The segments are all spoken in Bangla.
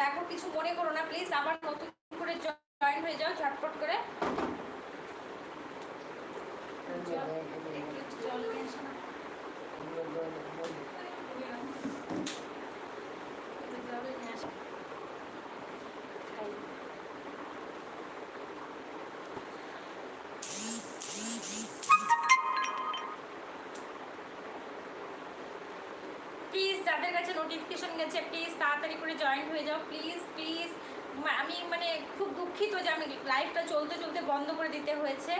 দেখো কিছু মনে করো না প্লিজ আবার নতুন করে জয়েন হয়ে যাও ঝটপট করে জল তাড়াতাড়ি করে জয়েন হয়ে যাও। প্লিজ প্লিজ আমি মানে খুব দুঃখিত যে আমি লাইফটা চলতে চলতে বন্ধ করে দিতে হয়েছে।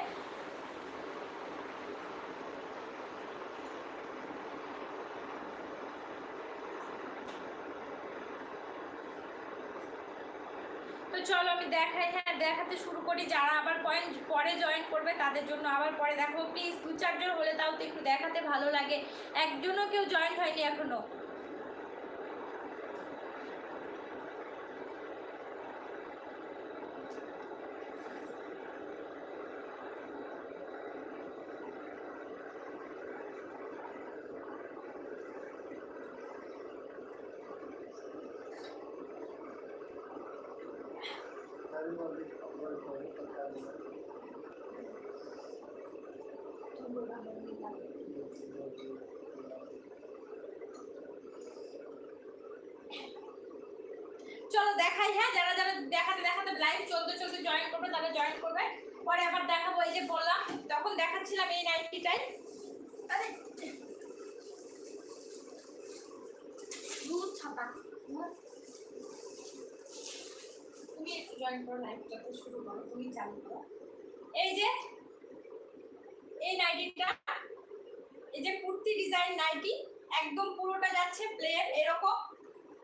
তো চলো আমি দেখাই হ্যাঁ দেখাতে শুরু করি। যারা আবার পয়েন্ট পরে জয়েন করবে, তাদের জন্য আবার পরে দেখো প্লিজ দু চারজন হলে তাও তো একটু দেখাতে ভালো লাগে। একজনও কেউ জয়েন হয়নি এখনও। চলো দেখাই হ্যাঁ যারা যারা দেখাতে দেখাতে লাইভ চলতে চলতে জয়েন করবে, তারা জয়েন করবে। পরে আবার দেখাবো, এই যে বললাম, তখন দেখাচ্ছিলাম এই নাইটিটাই দুধ ছাতা তুমি জয়েন করো লাইভটা শুরু করো, তুমি চালু এই যে এই নাইটিটা এই যে কুর্তি ডিজাইন নাইটি একদম পুরোটা যাচ্ছে প্লেন এরকম।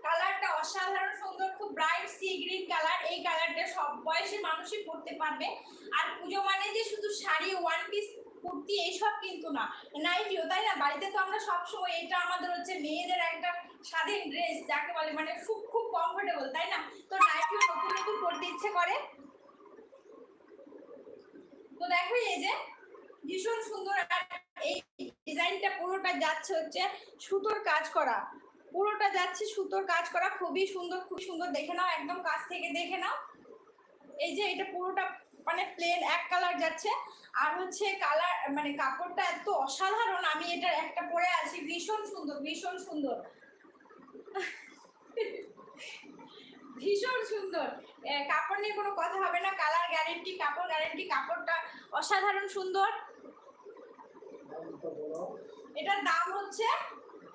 কালারটা অসাধারণ, সুন্দর, খুব ব্রাইট সি গ্রিন কালার এই কালারটা সব বয়সের মানুষই পরতে পারবে। আর পুজো মানে যে শুধু শাড়ি ওয়ান পিস কুর্তি, এইসব কিন্তু না। নাইটিও তাই না? বাড়িতে তো আমরা সবসময় এটা আমাদের হচ্ছে মেয়েদের একটা স্বাধীন ড্রেস যাকে বলে মানে খুব খুব কমফোর্টেবল তাই না? তো নাইটিও নতুন নতুন পরতে ইচ্ছে করে। তো দেখো এই যে ভীষণ সুন্দর এই ডিজাইনটা পুরোটা যাচ্ছে হচ্ছে সুতোর কাজ করা। পুরোটা যাচ্ছে সুতোর কাজ করা, খুবই সুন্দর খুব সুন্দর। দেখে নাও, একদম কাছ থেকে দেখে নাও। এই যে এটা পুরোটা মানে প্লেন এক কালার যাচ্ছে। আর হচ্ছে কালার মানে কাপড়টা এত অসাধারণ, আমি এটা একটা পরে আছি। ভীষণ সুন্দর ভীষণ সুন্দর। ভীষণ সুন্দর। কাপড় নিয়ে কোনো কথা হবে না। কালার গ্যারেন্টি কাপড় গ্যারেন্টি কাপড়টা অসাধারণ সুন্দর। এটার দাম হচ্ছে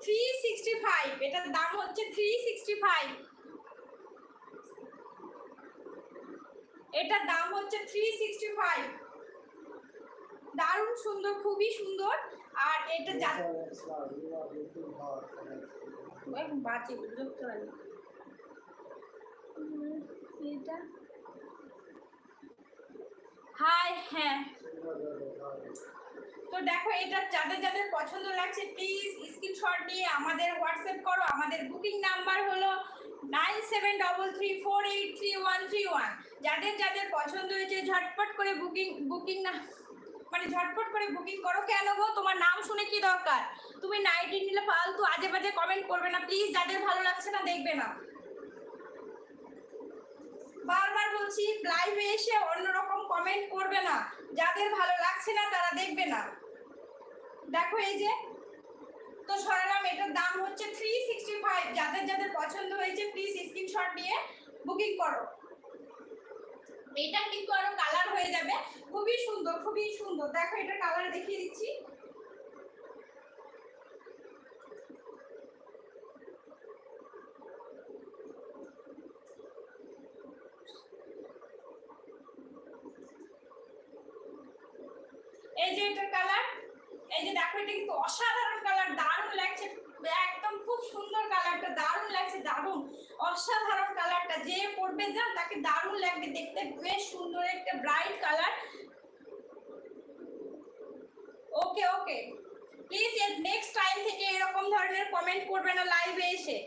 থ্রি সিক্সটি ফাইভ এটার দাম হচ্ছে থ্রি সিক্সটি ফাইভ এটার দাম হচ্ছে থ্রি সিক্সটি ফাইভ দারুণ সুন্দর খুবই সুন্দর। আর এটা যা এখন বাজে বিরক্ত লাগে। এটা? হাই হ্যাঁ। তো দেখো, এটা যাদের যাদের পছন্দ লাগছে প্লিজ স্ক্রিনশট নিয়ে আমাদের হোয়াটসঅ্যাপ করো। আমাদের বুকিং নাম্বার হলো nine seven double three four eight three one three one যাদের যাদের পছন্দ হয়েছে, ঝটপট করে বুকিং বুকিং না মানে ঝটপট করে বুকিং করো। কেন গো? তোমার নাম শুনে কি দরকার? তুমি নাইটি নিলে ফালতু আজে বাজে কমেন্ট করবে না। প্লিজ যাদের ভালো লাগছে না, দেখবে না। বারবার বলছি লাইভে এসে অন্যরকম কমেন্ট করবে না। যাদের ভালো লাগছে না, তারা দেখবে না। দেখো এই যে, তো সরালাম, এটার দাম হচ্ছে থ্রি সিক্সটি ফাইভ যাদের যাদের পছন্দ হয়েছে প্লিজ স্ক্রিনশট নিয়ে বুকিং করো। এটা কিন্তু আরও কালার হয়ে যাবে। খুবই সুন্দর খুবই সুন্দর। দেখো এটা কালার দেখিয়ে দিচ্ছি এই যে এটার কালার এই যে দেখো এটা কিন্তু অসাধারণ কালার দারুণ লাগছে একদম খুব সুন্দর কালারটা দারুণ লাগছে দারুণ অসাধারণ কালারটা যে পরবে যান তাকে দারুণ লাগবে দেখতে বেশ সুন্দর একটা bright colour okay okay please এর নেক্সট টাইম থেকে এরকম ধরনের কমেন্ট করবে না লাইভে এসে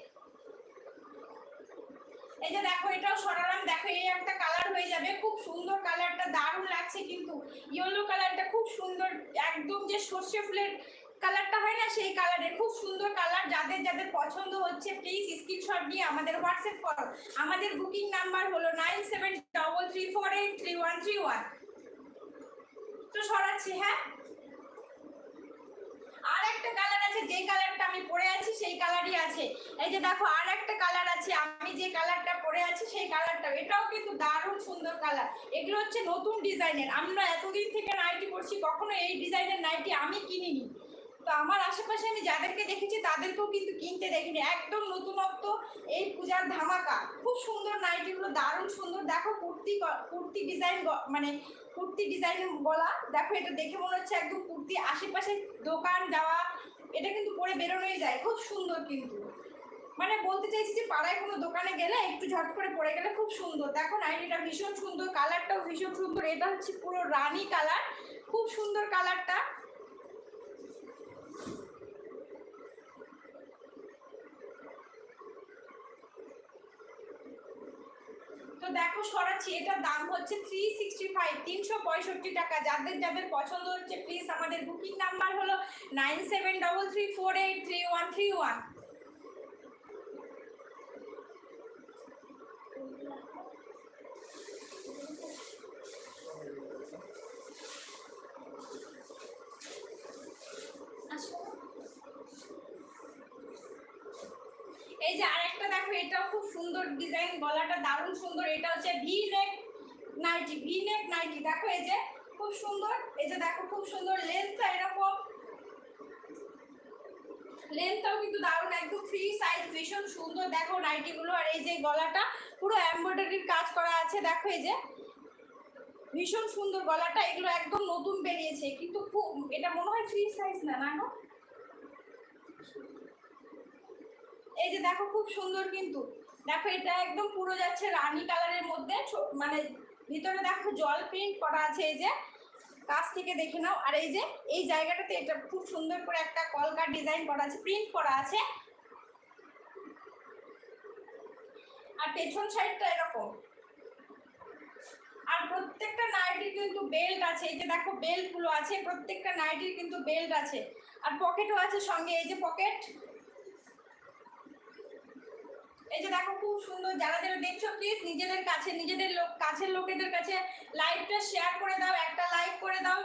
এই যে দেখো, এটাও সরালাম। দেখো, এই একটা কালার হয়ে যাবে। খুব সুন্দর কালারটা দারুণ লাগছে কিন্তু। ইয়েলো কালারটা খুব সুন্দর, একদম যে সর্ষে ফুলের কালারটা হয় না, সেই কালারের খুব সুন্দর কালার যাদের যাদের পছন্দ হচ্ছে প্লিজ স্ক্রিনশট নিয়ে আমাদের হোয়াটসঅ্যাপ করো। আমাদের বুকিং নাম্বার হলো nine seven double three four eight three one three one তো সরাচ্ছি হ্যাঁ? আর একটা কালার আছে যে কালারটা আমি পরে আছি, সেই কালারই আছে। এই যে দেখো আর একটা কালার আছে, আমি যে কালারটা পরে আছি, সেই কালারটা এটাও কিন্তু দারুণ সুন্দর কালার এগুলো হচ্ছে নতুন ডিজাইনের আমরা এতদিন থেকে নাইটি পরছি, কখনো এই ডিজাইনের নাইটি আমি কিনিনি। তো আমার আশেপাশে আমি যাদেরকে দেখেছি তাদেরকেও কিন্তু কিনতে দেখিনি। একদম নতুনত্ব এই পূজার ধামাকা। খুব সুন্দর নাইটিগুলো, দারুণ সুন্দর। দেখো কুর্তি কুর্তি ডিজাইন মানে কুর্তি ডিজাইন বলা। দেখো এটা দেখে মনে হচ্ছে একদম কুর্তি আশেপাশে দোকান যাওয়া, এটা কিন্তু পরে বেরোনোই যায়। খুব সুন্দর কিন্তু। মানে বলতে চাইছি যে পাড়ায় কোনো দোকানে গেলে একটু ঝট করে পরে গেলে খুব সুন্দর। দেখো নাইটিটা ভীষণ সুন্দর, কালারটাও ভীষণ সুন্দর। এটা হচ্ছে পুরো রানি কালার। খুব সুন্দর কালারটা। তো দেখো সরাচ্ছি, এটার দাম হচ্ছে থ্রি সিক্সটি ফাইভ তিনশো পঁয়ষট্টি টাকা। যাদের যাদের পছন্দ হচ্ছে প্লিজ আমাদের বুকিং নাম্বার হলো nine seven double three four eight three one three one এই যে আরেকটা দেখো এটাও খুব সুন্দর ডিজাইন গলাটা দারুণ সুন্দর। এটা হচ্ছে V neck nightie V neck nightie দেখো এই যে, খুব সুন্দর। এই যে দেখো, খুব সুন্দর। লেন্থটা এরকম। লেন্থটাও কিন্তু দারুণ, একদম ফ্রি সাইজ ভীষণ সুন্দর। দেখো নাইটিগুলো আর এই যে গলাটা, পুরো এমব্রয়ডারির কাজ করা আছে। দেখো এই যে, ভীষণ সুন্দর গলাটা। এগুলো একদম নতুন বেরিয়েছে। কিন্তু খুব, এটা মনে হয় ফ্রি সাইজ না না? এই যে দেখো খুব সুন্দর কিন্তু। দেখো এটা একদম পুরো যাচ্ছে রানী কালারের মধ্যে। মানে ভিতরে দেখো জল প্রিন্ট করা আছে এই যে। কাছ থেকে দেখে নাও। আর এই যে, এই জায়গাটাতে এটা খুব সুন্দর করে একটা কলকার ডিজাইন করা আছে প্রিন্ট করা আছে। আর পেছন সাইডটা এরকম। আর প্রত্যেকটা নাইটির কিন্তু বেল্ট আছে। এই যে দেখো বেল্টগুলো আছে, প্রত্যেকটা নাইটির কিন্তু বেল্ট আছে। আর পকেটও আছে সঙ্গে, এই যে পকেট এই যে দেখো খুব সুন্দর, যারা যারা দেখছ প্লিজ নিজেদের কাছে, নিজেদের লোক, কাছের লোকেদের কাছে লাইভটা শেয়ার করে দাও, একটা লাইক করে দাও।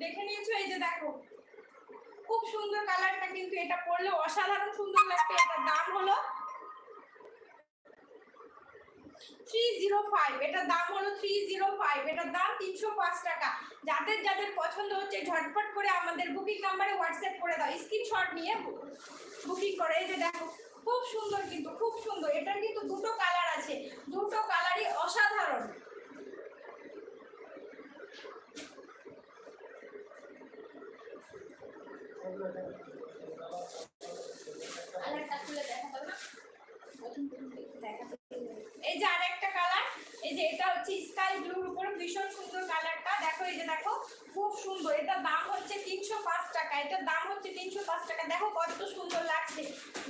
দেখে নিয়েছো এই যে দেখো। খুব সুন্দর কালারটা কিন্তু এটা পরলে অসাধারণ সুন্দর লাগবে এটার দাম হলো থ্রি জিরো ফাইভ এটার দাম হলো থ্রি জিরো ফাইভ এটার দাম তিনশো পাঁচ টাকা। যাদের যাদের পছন্দ হচ্ছে, ঝটপট করে আমাদের বুকিং নাম্বারে হোয়াটসঅ্যাপ করে দাও। স্ক্রিনশট নিয়ে বুকিং করে। এই যে দেখো, খুব সুন্দর কিন্তু, খুব সুন্দর। এটার কিন্তু দুটো কালার আছে। দুটো কালারই অসাধারণ। কালারটা খুলে দেখাতে হবে না এই যে আরেকটা কালার এই যে এটা হচ্ছে স্কাই ব্লুর উপরে ভীষণ সুন্দর কালারটা দেখো এই যে দেখো খুব সুন্দর এটার দাম হচ্ছে তিনশো পাঁচ টাকা এটার দাম হচ্ছে তিনশো পাঁচ টাকা। দেখো কত সুন্দর লাগছে।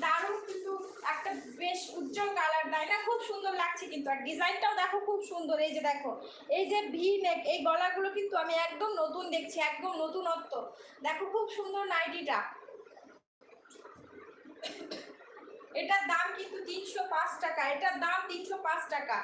দারুণ কিন্তু একটা বেশ উজ্জ্বল কালার তাই না, খুব সুন্দর লাগছে কিন্তু। আর ডিজাইনটাও দেখো খুব সুন্দর। এই যে দেখো, এই যে ভি নেক এই গলাগুলো কিন্তু আমি একদম নতুন দেখছি, একদম নতুনত্ব। দেখো খুব সুন্দর নাইটিটা। এটার দাম কিন্তু তিনশো পাঁচ টাকা। এটার দাম তিনশো পাঁচ টাকা।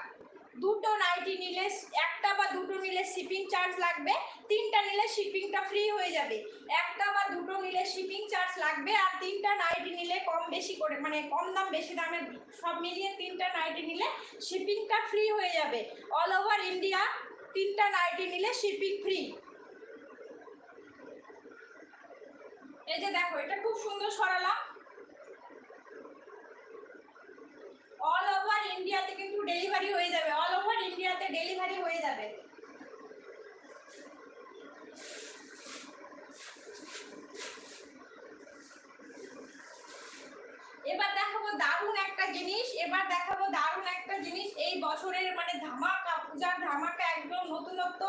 দুটো নাইটি নিলে একটা বা দুটো নিলে শিপিং চার্জ লাগবে, তিনটা নিলে শিপিংটা ফ্রি হয়ে যাবে। একটা বা দুটো নিলে শিপিং চার্জ লাগবে আর তিনটা নাইটি নিলে কম বেশি করে মানে কম দাম, বেশি দামের সব মিলিয়ে তিনটা নাইটি নিলে শিপিংটা ফ্রি হয়ে যাবে। অল ওভার ইন্ডিয়া তিনটা নাইটি নিলে শিপিং ফ্রি এই যে দেখো, এটা খুব সুন্দর সরালাম। অল ওভার ইন্ডিয়াতে কিন্তু ডেলিভারি হয়ে যাবে। অল ওভার ইন্ডিয়াতে ডেলিভারি হয়ে যাবে। এবার দেখাবো দারুণ একটা জিনিস, এবার দেখাবো দারুণ একটা জিনিস। এই বছরের মানে ধামাকা, পূজার ধামাকা একদম নতুনত্ব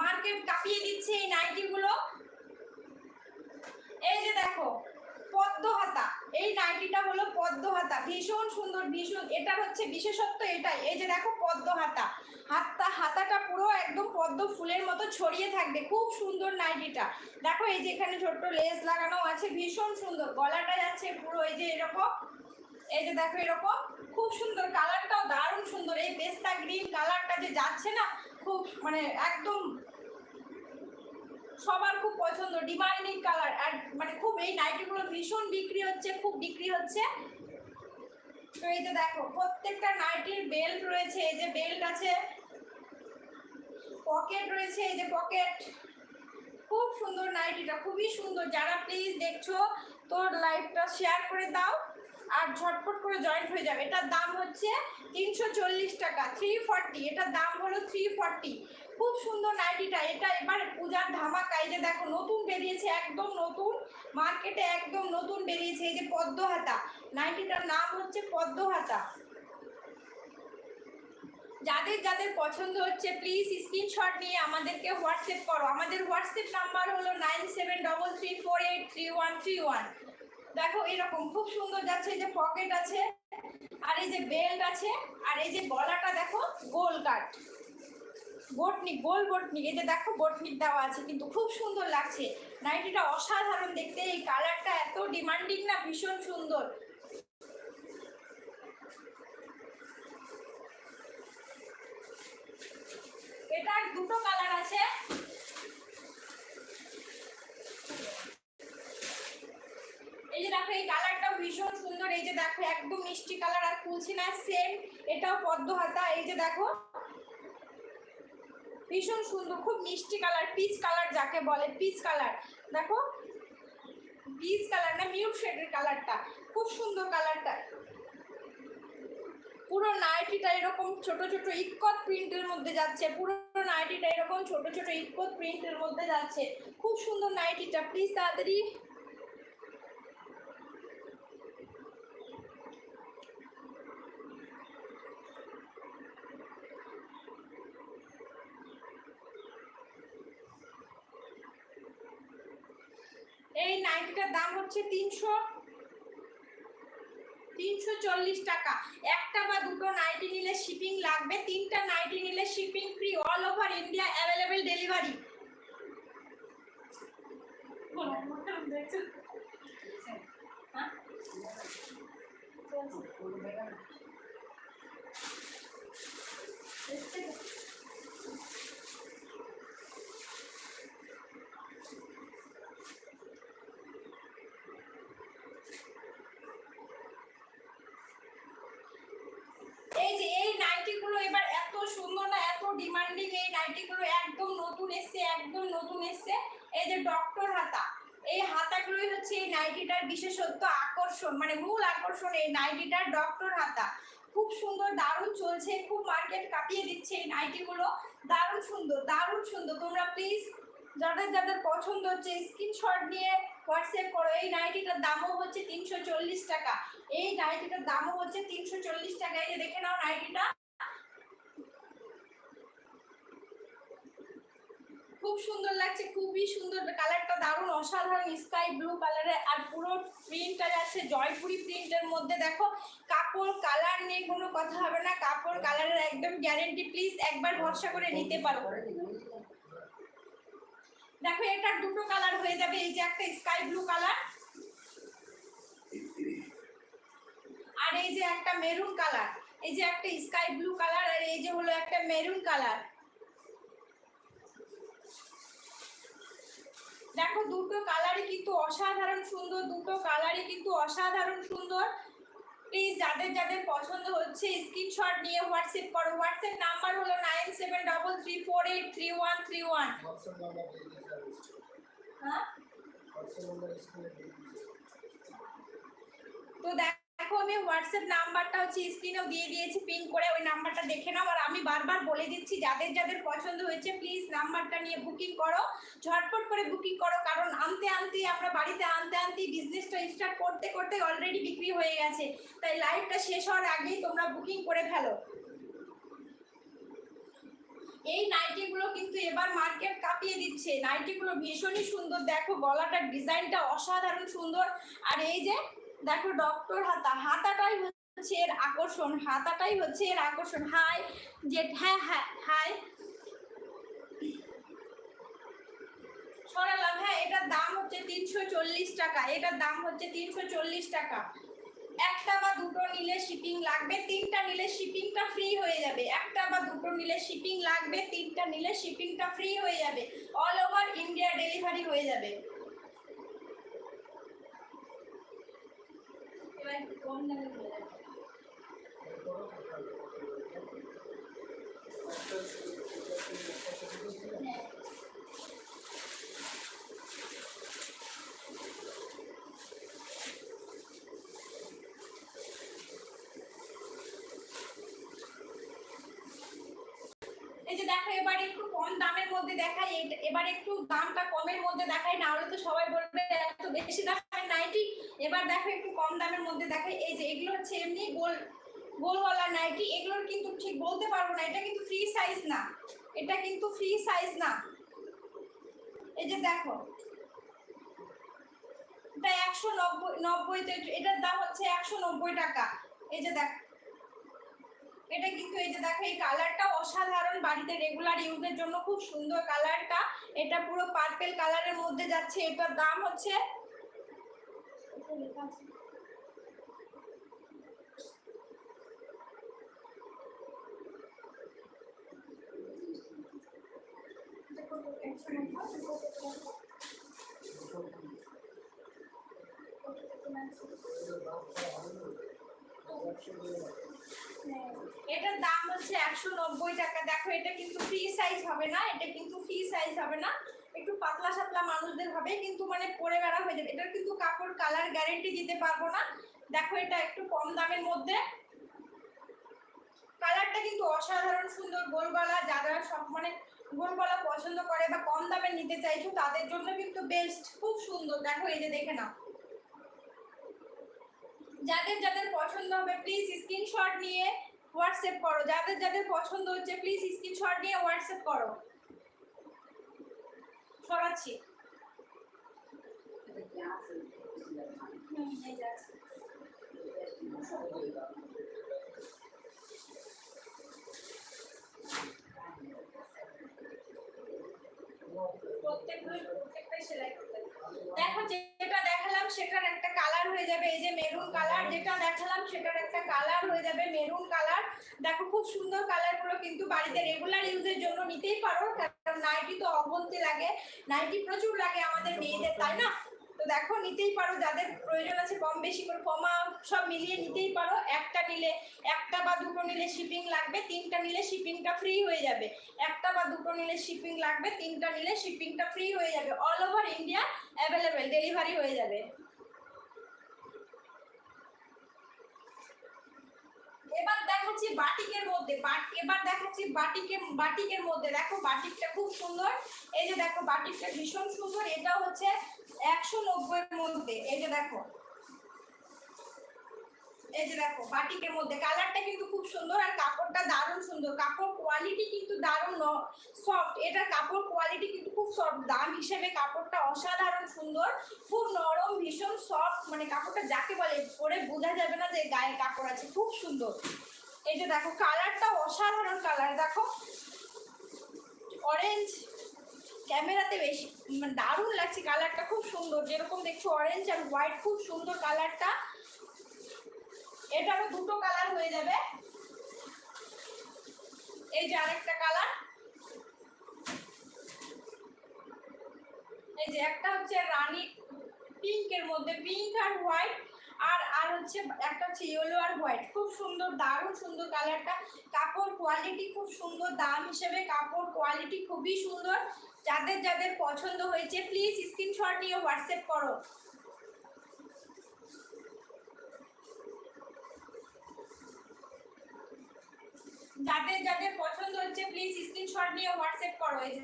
মার্কেট কাঁপিয়ে দিচ্ছে এই নাইটিগুলো এই যে দেখো, পদ্ম হাতা। এই নাইটিটা হলো পদ্ম হাতা। ভীষণ সুন্দর, ভীষণ। এটার হচ্ছে বিশেষত্ব এটাই। এই যে দেখো পদ্ম হাতা। হাতটা, হাতাটা পুরো একদম পদ্ম ফুলের মতো ছড়িয়ে থাকবে। খুব সুন্দর নাইটিটা। দেখো এই যে এখানে ছোট্ট লেস লাগানো আছে। ভীষণ সুন্দর। গলাটা যাচ্ছে পুরো এই যে এরকম। এই যে দেখো এরকম। খুব সুন্দর। কালারটাও দারুণ সুন্দর। এই পেস্তা গ্রিন কালারটা যে যাচ্ছে না, খুব মানে একদম সবার খুব পছন্দ ডিমান্ডিং কালার, আর মানে খুব এই নাইটিগুলো ভীষণ বিক্রি হচ্ছে, খুব বিক্রি হচ্ছে। তো এই যে দেখো, প্রত্যেকটা নাইটির বেল্ট রয়েছে, এই যে বেল্ট আছে পকেট রয়েছে, এই যে পকেট খুব সুন্দর নাইটিটা, খুবই সুন্দর। যারা প্লিজ দেখছ, তোর লাইভটা শেয়ার করে দাও, আর ঝটপট করে জয়েন্ট হয়ে যাবে। এটার দাম হচ্ছে তিনশো চল্লিশ টাকা থ্রি ফর্টি এটার দাম হলো থ্রি ফর্টি খুব সুন্দর নাইটিটা, এটা এবার পূজার ধামাকা, এই যে দেখো নতুন বেরিয়েছে, একদম নতুন মার্কেটে একদম নতুন বেরিয়েছে, এই যে পদ্ম হাতা নাইটিটার নাম হচ্ছে পদ্ম হাতা যাদের যাদের পছন্দ হচ্ছে প্লিজ স্ক্রিনশট নিয়ে আমাদেরকে হোয়াটসঅ্যাপ করো। আমাদের হোয়াটসঅ্যাপ নাম্বার হলো nine seven double three four eight three one three one. দেখো এরকম খুব সুন্দর যাচ্ছে, এই যে পকেট আছে, আর এই যে বেল্ট আছে, আর এই যে গলাটা দেখো গোল কাট। বটনিক গোল বটনিক এই যে দেখো বটনিক দেওয়া আছে, কিন্তু খুব সুন্দর লাগছে। নাইটিটা অসাধারণ দেখতে, এই কালারটা এত ডিমান্ডিং না, ভীষণ সুন্দর। এটার দুটো কালার আছে। এই যে দেখো, এই কালারটাও ভীষণ সুন্দর, এই যে দেখো, একদম মিষ্টি কালার আর খুলছি না সেম এটাও পদ্ম হাতা, এই যে দেখো। ভীষণ সুন্দর, খুব মিষ্টি কালার পিচ কালার যাকে বলে পিচ কালার দেখো পিচ কালার না মিউট শেডের কালারটা খুব সুন্দর কালারটা পুরো নাইটিটা এরকম ছোট ছোট ইকত প্রিন্টের মধ্যে যাচ্ছে। পুরো নাইটিটা এরকম ছোট ছোট ইকত প্রিন্টের মধ্যে যাচ্ছে। খুব সুন্দর নাইটিটা প্লিজ তাড়াতাড়ি এই নাইটিটার দাম হচ্ছে তিনশো তিনশো চল্লিশ টাকা। একটা বা দুটো নাইটি নিলে শিপিং লাগবে, তিনটা নাইটি নিলে shipping free all over India available delivery যে এই নাইটিগুলো এবার এত সুন্দর না এত ডিমান্ডিং এই একদম নতুন এসছে, একদম নতুন এসছে। এই যে ডক্টর হাতা, এই হাতাগুলোই হচ্ছে এই নাইটিটার বিশেষত্ব, আকর্ষণ মানে মূল আকর্ষণ এই নাইটিটার ডক্টর হাতা। খুব সুন্দর, দারুণ চলছে, খুব মার্কেট কাঁপিয়ে দিচ্ছে এই নাইটিগুলো। দারুণ সুন্দর দারুণ সুন্দর। তোমরা প্লিজ যাদের যাদের পছন্দ হচ্ছে স্ক্রিনশট নিয়ে হোয়াটসঅ্যাপ করো। এই নাইটিটার দামও হচ্ছে তিনশো চল্লিশ টাকা। এই নাইটিটার দামও হচ্ছে তিনশো চল্লিশ টাকা। এই যে দেখে নাও নাইটিটা। খুব সুন্দর লাগছে, খুবই সুন্দর। কালারটা দারুণ, অসাধারণ স্কাই ব্লু কালারের আর পুরো প্রিন্টটা যাচ্ছে জয়পুরি প্রিন্টের মধ্যে। দেখো, কাপড় কালার নিয়ে কোনো কথা হবে না, কাপড় কালারের একদম গ্যারেন্টি প্লিজ একবার ভরসা করে নিতে পারো। দেখো এটার দুটো কালার হয়ে যাবে, এই যে একটা স্কাই ব্লু কালার আর এই যে একটা মেরুন কালার এই যে একটা স্কাই ব্লু কালার আর এই যে হলো একটা মেরুন কালার দেখো দুটো কালারই কিন্তু অসাধারণ সুন্দর দুটো কালারই কিন্তু অসাধারণ সুন্দর। প্লিজ যাদের যাদের পছন্দ হচ্ছে স্ক্রিনশট নিয়ে হোয়াটসঅ্যাপ করো। হোয়াটসঅ্যাপ নাম্বার হলো nine seven double three four eight three one three one হ্যাঁ? তো দেখো আমি হোয়াটসঅ্যাপ নাম্বারটা হচ্ছে স্ক্রিনেও দিয়ে দিয়েছি পিন করে ওই নাম্বারটা দেখে নাও। আর আমি বারবার বলে দিচ্ছি, যাদের যাদের পছন্দ হয়েছে প্লিজ নাম্বারটা নিয়ে বুকিং করো। ঝটপট করে বুকিং করো, কারণ আনতে আনতে আমরা বাড়িতে আনতে আনতে বিজনেসটা স্টার্ট করতে করতে অলরেডি বিক্রি হয়ে গেছে। তাই লাইভটা শেষ হওয়ার আগেই তোমরা বুকিং করে ফেলো। এই নাইটিগুলো কিন্তু এবার মার্কেট কাঁপিয়ে দিচ্ছে। নাইটিগুলো ভীষণই সুন্দর। দেখো, গলাটার ডিজাইনটা অসাধারণ সুন্দর। আর এই যে দেখো ডক্টর হাতা, হাতাটাই হচ্ছে এর আকর্ষণ, হাতাটাই হচ্ছে এর আকর্ষণ। হাই, যে হ্যাঁ হ্যাঁ হাই। সরালাম হ্যাঁ এটার দাম হচ্ছে তিনশো চল্লিশ টাকা, এটার দাম হচ্ছে তিনশো চল্লিশ টাকা। একটা বা দুটো নিলে শিপিং লাগবে, তিনটা নিলে শিপিংটা ফ্রি হয়ে যাবে। একটা বা দুটো নিলে শিপিং লাগবে, তিনটা নিলে শিপিংটা ফ্রি হয়ে যাবে। অল ওভার ইন্ডিয়া ডেলিভারি হয়ে যাবে এবার একটু কম দামে হয়ে যাবে হ্যাঁ এই যে দেখো একটু কম দামের মধ্যে দেখাই এবার একটু দামটা কমের মধ্যে দেখাই, না হলে তো সবাই বলবে এত বেশি দামের নাইটি এবার দেখো একটু কম দামের মধ্যে দেখাই এই যে এগুলো হচ্ছে এমনি গোল, গোলওয়ালা নাইটি এগুলোর কিন্তু ঠিক বলতে পারব না, এটা কিন্তু ফ্রি সাইজ না। এটা কিন্তু ফ্রি সাইজ না। এই যে দেখো, এটা একশো নব্বই নব্বইতে এটার দাম হচ্ছে একশো নব্বই টাকা। এই যে দেখো, এটা কিন্তু এই যে দেখো, এই কালারটা অসাধারণ বাড়িতে রেগুলার ইউজের জন্য, খুব সুন্দর কালারটা এটা পুরো পার্পেল কালারের মধ্যে যাচ্ছে, এটার দাম হচ্ছে এটার দাম হচ্ছে একশো নব্বই টাকা। দেখো, এটা কিন্তু ফ্রি সাইজ হবে না, এটা কিন্তু ফ্রি সাইজ হবে না। একটু পাতলা সাতলা মানুষদের হবে, কিন্তু মানে পরে বেড়া হয়ে যাবে। এটার কিন্তু কাপড় কালার গ্যারেন্টি দিতে পারব না। দেখো এটা একটু কম দামের মধ্যে। কালারটা কিন্তু অসাধারণ সুন্দর গোল গলা যারা সব মানে গোল গলা পছন্দ করে বা কম দামে নিতে চাইছো, তাদের জন্য কিন্তু বেস্ট খুব সুন্দর। দেখো, এই যে দেখে নাও। যাদের যাদের পছন্দ হবে প্লিজ স্ক্রিনশট নিয়ে হোয়াটসঅ্যাপ করো। যাদের যাদের পছন্দ হচ্ছে প্লিজ স্ক্রিনশট নিয়ে হোয়াটসঅ্যাপ করো। সরাচ্ছি। প্রত্যেকগুলো প্রত্যেকটাই সেলাই। দেখো, যেটা দেখালাম সেটার একটা কালার হয়ে যাবে। এই যে মেরুন কালার যেটা দেখালাম সেটার একটা কালার হয়ে যাবে মেরুন কালার দেখো, খুব সুন্দর কালারগুলো কিন্তু বাড়িতে রেগুলার ইউজের জন্য নিতেই পারো, কারণ নাইটি তো অগন্তি লাগে। নাইটি প্রচুর লাগে আমাদের মেয়েদের, তাই না? তো দেখো, নিতেই পারো, যাদের প্রয়োজন আছে কম বেশি করে, কমা সব মিলিয়ে নিতেই পারো। একটা নিলে, একটা বা দুটো নিলে শিপিং লাগবে, তিনটা নিলে শিপিংটা ফ্রি হয়ে যাবে। একটা বা দুটো নিলে শিপিং লাগবে, তিনটা নিলে শিপিংটা ফ্রি হয়ে যাবে। All over India available delivery হয়ে যাবে। এবার দেখাচ্ছি বাটিকের মধ্যে এবার দেখাচ্ছি বাটিকে, বাটিকের মধ্যে। দেখো, বাটিকটা খুব সুন্দর। এই যে দেখো, বাটিকটা ভীষণ সুন্দর। এটা হচ্ছে একশো নব্বইয়ের মধ্যে। এই যে দেখো এই যে দেখো, বাটিকের মধ্যে কালারটা কিন্তু খুব সুন্দর আর কাপড়টা দারুণ সুন্দর। কাপড় কোয়ালিটি কিন্তু দারুণ সফট এটার কাপড় কোয়ালিটি কিন্তু খুব সফট দাম হিসেবে কাপড়টা অসাধারণ সুন্দর, খুব নরম, ভীষণ সফট মানে কাপড়টা যাকে বলে, পরে বোঝা যাবে না যে গায়ে কাপড় আছে। খুব সুন্দর। এই যে দেখো কালারটা অসাধারণ কালার দেখো অরেঞ্জ ক্যামেরাতে বেশি মানে দারুণ লাগছে কালারটা খুব সুন্দর। যেরকম দেখছ অরেঞ্জ আর হোয়াইট খুব সুন্দর কালারটা এটারও দুটো কালার হয়ে যাবে। এই যে আরেকটা কালার। এই যে একটা হচ্ছে রানী পিঙ্কের মধ্যে পিঙ্ক আর হোয়াইট আর আর হচ্ছে একটা হচ্ছে ইয়েলো আর হোয়াইট খুব সুন্দর, দারুণ সুন্দর কালারটা। কাপড় কোয়ালিটি খুব সুন্দর, দাম হিসেবে কাপড় কোয়ালিটি খুবই সুন্দর। যাদের যাদের পছন্দ হয়েছে প্লিজ স্ক্রিনশট নিয়ে হোয়াটসঅ্যাপ করো। যাদের যাদের পছন্দ হচ্ছে প্লিজ স্ক্রিনশট নিয়ে হোয়াটসঅ্যাপ করো এই যে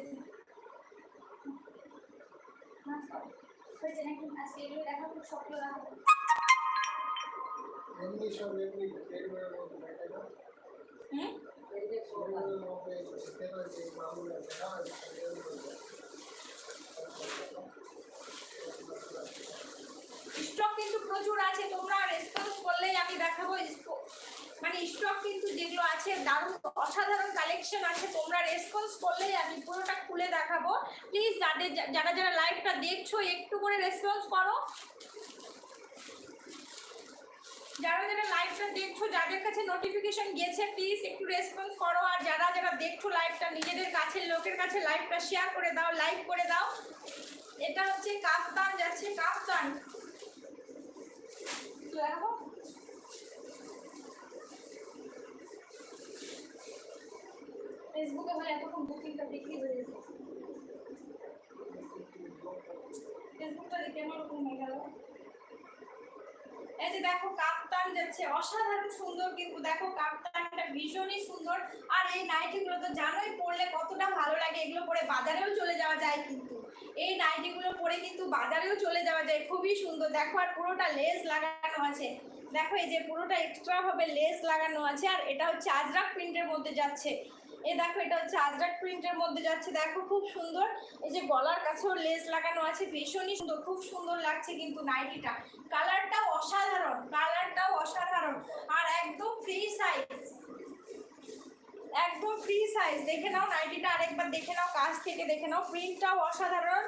হ্যাঁ নাকি আজকে এগুলো দেখা খুব স্বপ্ন দেখা এমনি সব এমনি বেরোনোর মধ্যে দেখে হুম বেরোনোর মধ্যে দেখে যে মামলা দেখা হয় বেরোনোর মধ্যে। স্টক কিন্তু প্রচুর আছে তোমরা কিন্তু যেগুলো আছে দারুণ কালেকশন আছে, তোমরা রেসপন্স করলেই আমি পুরোটা খুলে দেখাবো। প্লিজ যাদের, যারা যারা লাইভটা দেখছ, একটু করে রেসপন্স করো। যারা যারা লাইভটা দেখছ, যাদের কাছে নোটিফিকেশন গেছে প্লিজ একটু রেসপন্স করো। আর যারা যারা দেখছ লাইভটা নিজেদের কাছের লোকের কাছে লাইভটা শেয়ার করে দাও লাইক করে দাও। এটা হচ্ছে কাফতান যাচ্ছে কাফতান দেখো ফেসবুকে হলে এতক্ষণ বুকিংটা বিক্রি হয়ে যেত ফেসবুকটা দেখে আমার ওরকম হয়ে গেল এই যে দেখো কাপ্তান যাচ্ছে অসাধারণ সুন্দর কিন্তু দেখো কাপ্তানটা ভীষণই সুন্দর আর এই নাইটিগুলো তো জানোই পরলে কতটা ভালো লাগে, এগুলো পরে বাজারেও চলে যাওয়া যায় কিন্তু। এই নাইটিগুলো পরে কিন্তু বাজারেও চলে যাওয়া যায়, খুবই সুন্দর। দেখো, আর পুরোটা লেস লাগানো আছে। দেখো, এই যে পুরোটা এক্সট্রা ভাবে লেস লাগানো আছে, আর এটা হচ্ছে আজরাক প্রিন্টের মধ্যে যাচ্ছে। এই দেখো, এটা হচ্ছে আজরাক প্রিন্টের মধ্যে যাচ্ছে। দেখো, খুব সুন্দর। এই যে গলার কাছেও লেস লাগানো আছে, ভীষণই সুন্দর, খুব সুন্দর লাগছে কিন্তু নাইটিটা কালারটাও অসাধারণ কালারটাও অসাধারণ। আর একদম ফ্রি সাইজ একদম ফ্রি সাইজ দেখে নাও নাইটিটা আরেকবার, দেখে নাও কাছ থেকে, দেখে নাও। প্রিন্টটাও অসাধারণ।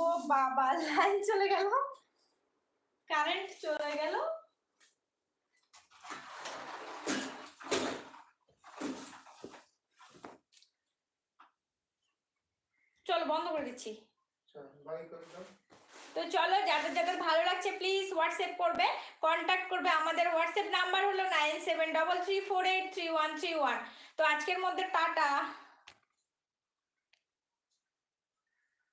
ও বাবা লাইন চলে গেল। কারেন্ট চলে গেল চলো বন্ধ করে দিচ্ছি। তো চলো যাদের যাদের ভালো লাগছে প্লিজ হোয়াটসঅ্যাপ করবে কন্ট্যাক্ট করবে। আমাদের হোয়াটসঅ্যাপ নাম্বার হলো nine seven double three four eight three one three one তো আজকের মধ্যে টাটা।